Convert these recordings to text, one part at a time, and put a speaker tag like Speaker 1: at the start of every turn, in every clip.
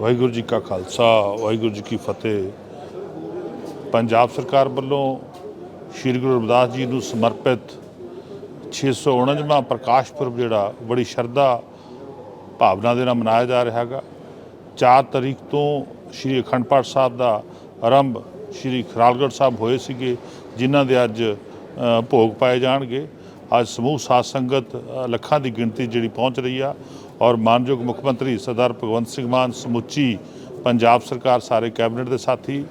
Speaker 1: ਵਾਹਿਗੁਰੂ ਜੀ ਕਾ ਖਾਲਸਾ, ਵਾਹਿਗੁਰੂ ਜੀ ਕੀ ਫਤਿਹ। ਪੰਜਾਬ ਸਰਕਾਰ ਵੱਲੋਂ ਸ੍ਰੀ ਗੁਰੂ ਰਵਿਦਾਸ ਜੀ ਨੂੰ ਸਮਰਪਿਤ 649ਵਾਂ ਪ੍ਰਕਾਸ਼ ਪੁਰਬ ਜਿਹੜਾ, ਬੜੀ ਸ਼ਰਧਾ ਭਾਵਨਾ ਦੇ ਨਾਲ ਮਨਾਇਆ ਜਾ ਰਿਹਾ ਹੈਗਾ। 4 ਤਰੀਕ ਤੋਂ ਸ੍ਰੀ ਅਖੰਡ ਪਾਠ ਸਾਹਿਬ ਦਾ ਆਰੰਭ ਸ੍ਰੀ ਖਰਾਲਗੜ੍ਹ ਸਾਹਿਬ ਹੋਏ ਸੀਗੇ, ਜਿਨ੍ਹਾਂ ਦੇ ਅੱਜ ਭੋਗ ਪਾਏ ਜਾਣਗੇ। ਅੱਜ ਸਮੂਹ ਸਾਧ ਸੰਗਤ ਲੱਖਾਂ ਦੀ ਗਿਣਤੀ ਜਿਹੜੀ ਪਹੁੰਚ ਰਹੀ ਆ ਔਰ ਮਾਨਯੋਗ ਮੁੱਖ ਮੰਤਰੀ ਸਰਦਾਰ ਭਗਵੰਤ ਸਿੰਘ ਮਾਨ ਸਮੁੱਚੀ ਪੰਜਾਬ ਸਰਕਾਰ, ਸਾਰੇ ਕੈਬਨਿਟ ਦੇ ਸਾਥੀ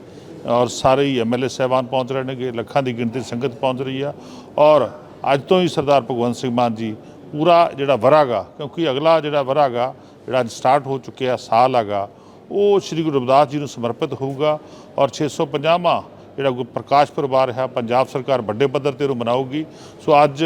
Speaker 1: ਔਰ ਸਾਰੇ ਹੀ ਐਮਐਲਏ ਸਾਹਿਬਾਨ ਪਹੁੰਚ ਰਹੇ ਨੇਗੇ, ਲੱਖਾਂ ਦੀ ਗਿਣਤੀ ਸੰਗਤ ਪਹੁੰਚ ਰਹੀ ਆ ਔਰ ਅੱਜ ਤੋਂ ਹੀ ਸਰਦਾਰ ਭਗਵੰਤ ਸਿੰਘ ਮਾਨ ਜੀ ਪੂਰਾ ਜਿਹੜਾ ਵਰਾਗਾ, ਕਿਉਂਕਿ ਅਗਲਾ ਜਿਹੜਾ ਵਰਾਗਾ, ਜਿਹੜਾ ਅੱਜ ਸਟਾਰਟ ਹੋ ਚੁੱਕਿਆ ਸਾਲ ਹੈਗਾ, ਉਹ ਸ੍ਰੀ ਗੁਰੂ ਰਵਿਦਾਸ ਜੀ ਨੂੰ ਸਮਰਪਿਤ ਹੋਊਗਾ ਔਰ 650ਵਾਂ ਜਿਹੜਾ ਗੁਰ ਪ੍ਰਕਾਸ਼ ਪਰਿਵਾਰ ਆ ਰਿਹਾ ਪੰਜਾਬ ਸਰਕਾਰ ਵੱਡੇ ਪੱਧਰ ਤੇ ਇਹਨੂੰ ਮਨਾਊਗੀ। ਸੋ ਅੱਜ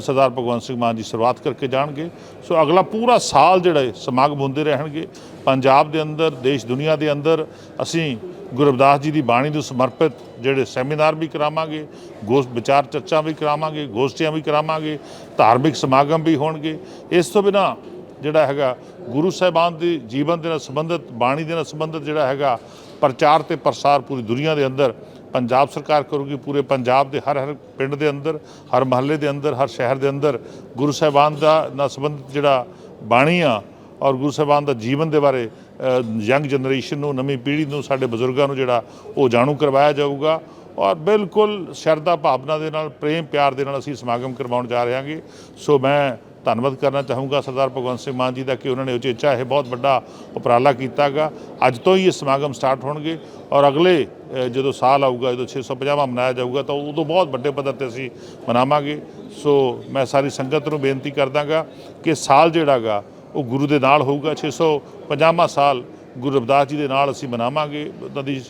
Speaker 1: ਸਰਦਾਰ ਭਗਵੰਤ ਸਿੰਘ ਮਾਨ ਜੀ ਸ਼ੁਰੂਆਤ ਕਰਕੇ ਜਾਣਗੇ। ਸੋ ਅਗਲਾ ਪੂਰਾ ਸਾਲ ਜਿਹੜਾ ਹੈ ਸਮਾਗਮ ਹੁੰਦੇ ਰਹਿਣਗੇ। ਪੰਜਾਬ ਦੇ ਅੰਦਰ, ਦੇਸ਼ ਦੁਨੀਆ ਦੇ ਅੰਦਰ ਅਸੀਂ ਗੁਰੂ ਰਵਿਦਾਸ ਜੀ ਦੀ ਬਾਣੀ ਨੂੰ ਸਮਰਪਿਤ ਜਿਹੜੇ ਸੈਮੀਨਾਰ ਵੀ ਕਰਾਵਾਂਗੇ ਗੋਸ਼ਟ ਵਿਚਾਰ ਚਰਚਾ ਵੀ ਕਰਾਵਾਂਗੇ, ਗੋਸ਼ਟੀਆਂ ਵੀ ਕਰਾਵਾਂਗੇ, ਧਾਰਮਿਕ ਸਮਾਗਮ ਵੀ ਹੋਣਗੇ। ਇਸ ਤੋਂ ਬਿਨਾ ਜਿਹੜਾ ਹੈਗਾ ਗੁਰੂ ਸਾਹਿਬਾਨ ਦੇ ਜੀਵਨ ਦੇ ਨਾਲ ਸੰਬੰਧਿਤ, ਬਾਣੀ ਦੇ ਨਾਲ ਸੰਬੰਧਿਤ ਜਿਹੜਾ ਹੈਗਾ ਪ੍ਰਚਾਰ ਤੇ ਪ੍ਰਸਾਰ ਪੂਰੀ ਦੁਨੀਆ ਦੇ ਅੰਦਰ ਪੰਜਾਬ ਸਰਕਾਰ ਕਰੂਗੀ ਪੂਰੇ ਪੰਜਾਬ ਦੇ, ਹਰ ਹਰ ਪਿੰਡ ਦੇ ਅੰਦਰ, ਹਰ ਮਹੱਲੇ ਦੇ ਅੰਦਰ, ਹਰ ਸ਼ਹਿਰ ਦੇ ਅੰਦਰ ਗੁਰੂ ਸਾਹਿਬਾਨ ਦਾ ਨਾਲ ਸੰਬੰਧਿਤ ਜਿਹੜਾ ਬਾਣੀ ਆ ਔਰ ਗੁਰੂ ਸਾਹਿਬਾਨ ਦਾ ਜੀਵਨ ਦੇ ਬਾਰੇ ਯੰਗ ਜਨਰੇਸ਼ਨ ਨੂੰ, ਨਵੀਂ ਪੀੜ੍ਹੀ ਨੂੰ, ਸਾਡੇ ਬਜ਼ੁਰਗਾਂ ਨੂੰ ਜਿਹੜਾ ਉਹ ਜਾਣੂ ਕਰਵਾਇਆ ਜਾਊਗਾ ਔਰ ਬਿਲਕੁਲ ਸ਼ਰਧਾ ਭਾਵਨਾ ਦੇ ਨਾਲ, ਪ੍ਰੇਮ ਪਿਆਰ ਦੇ ਨਾਲ ਅਸੀਂ ਸਮਾਗਮ ਕਰਵਾਉਣ ਜਾ ਰਹੇ ਹਾਂਗੇ। ਸੋ ਮੈਂ ਧੰਨਵਾਦ ਕਰਨਾ ਚਾਹੂੰਗਾ ਸਰਦਾਰ ਭਗਵੰਤ ਸਿੰਘ ਮਾਨ ਜੀ ਦਾ ਕਿ ਉਹਨਾਂ ਨੇ ਉਚੇਚਾ ਇਹ ਬਹੁਤ ਵੱਡਾ ਉਪਰਾਲਾ ਕੀਤਾਗਾ। ਅੱਜ ਤੋਂ ਹੀ ਇਹ ਸਮਾਗਮ ਸਟਾਰਟ ਹੋਣਗੇ ਔਰ ਅਗਲੇ ਜਦੋਂ ਸਾਲ ਆਊਗਾ, ਜਦੋਂ 650ਵਾਂ ਮਨਾਇਆ ਜਾਊਗਾ, ਤਾਂ ਉਦੋਂ ਬਹੁਤ ਵੱਡੇ ਪੱਧਰ ਤੇ ਅਸੀਂ ਮਨਾਵਾਂਗੇ। ਸੋ ਮੈਂ ਸਾਰੀ ਸੰਗਤ ਨੂੰ ਬੇਨਤੀ ਕਰਦਾਗਾ ਕਿ ਸਾਲ ਜਿਹੜਾਗਾ ਉਹ ਗੁਰੂ ਦੇ ਨਾਲ ਹੋਊਗਾ। 650ਵਾਂ ਸਾਲ ਗੁਰੂ ਰਵਿਦਾਸ ਜੀ ਦੇ ਨਾਲ ਅਸੀਂ ਮਨਾਵਾਂਗੇ। ਉਹਨਾਂ ਦੀ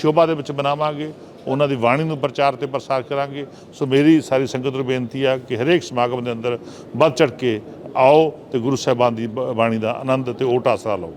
Speaker 1: ਸ਼ੋਭਾ ਦੇ ਵਿੱਚ ਮਨਾਵਾਂਗੇ। ਉਹਨਾਂ ਦੀ ਬਾਣੀ ਨੂੰ ਪ੍ਰਚਾਰ ਤੇ ਪ੍ਰਸਾਰ ਕਰਾਂਗੇ। ਸੋ ਮੇਰੀ ਸਾਰੀ ਸੰਗਤ ਨੂੰ ਬੇਨਤੀ ਆ ਕਿ ਹਰੇਕ ਸਮਾਗਮ ਦੇ ਅੰਦਰ ਵੱਧ ਚੜ ਕੇ ਆਓ ਤੇ ਗੁਰੂ ਸਾਹਿਬਾਨ ਦੀ ਬ- ਬਾਣੀ ਦਾ ਆਨੰਦ ਤੇ ਓਟ ਆਸਰਾ ਲਓ।